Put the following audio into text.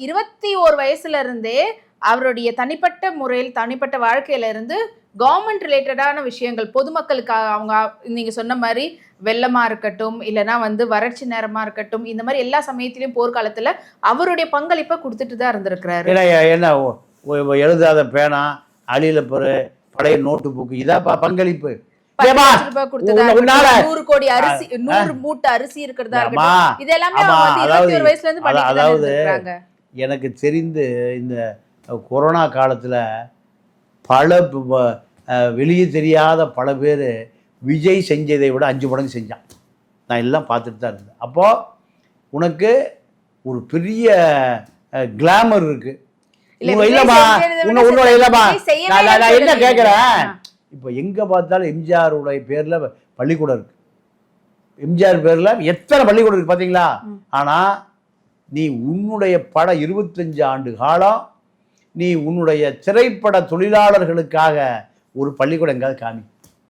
இருபத்தி ஓரு வயசுல இருந்தே அவருடைய தனிப்பட்ட முறையில் தனிப்பட்ட வாழ்க்கையில இருந்து கவர்மெண்ட் ரிலேட்டடான விஷயங்கள் பொதுமக்களுக்காக அவங்க நீங்க சொன்ன மாதிரி வெள்ளமா இருக்கட்டும் இல்லைன்னா வந்து வறட்சி நேரமா இருக்கட்டும் இந்த மாதிரி எல்லா சமயத்திலயும் போர்க்காலத்துல அவருடைய பங்களிப்பை கொடுத்துட்டு தான் இருந்திருக்கிறாரு. என்ன எழுதாத பேனா அழியில பெரு பழைய நோட்டு புக்கு இதாப்பா பங்களிப்பு. நூறு கோடி அரிசி நூறு மூட்டை அரிசி இருக்கிறதா அம்மா, இருக்கட்டும் இது எல்லாமே ஆமா, அவங்க வந்து இருபத்தி ஒரு அதாவது- எனக்கு தெரிந்து இந்த கொரோனா காலத்தில் பல வெளியே தெரியாத பல பேர் விஜய் செஞ்சதை விட அஞ்சு மடங்கு செஞ்சான் நான் எல்லாம் பார்த்துட்டு தான் இருந்தேன் அப்போது உனக்கு ஒரு பெரிய கிளாமர் இருக்கு இல்ல, உங்க- விஜய் இல்லம்மா உன்ன உன்னோட இல்லம்மா நான் நான் என்ன. கேட்குறேன். இப்போ எங்கே பார்த்தாலும் எம்ஜிஆர் உடைய பேரில் பள்ளிக்கூடம் இருக்கு எம்ஜிஆர் பேரில் எத்தனை பள்ளிக்கூடம் இருக்கு பார்த்தீங்களா. ஆனால் நீ உன்னுடைய பட இருபத்தஞ்சு ஆண்டு காலம் நீ உன்னுடைய திரைப்பட தொழிலாளர்களுக்காக ஒரு பள்ளிக்கூடம் எங்காவது காமி.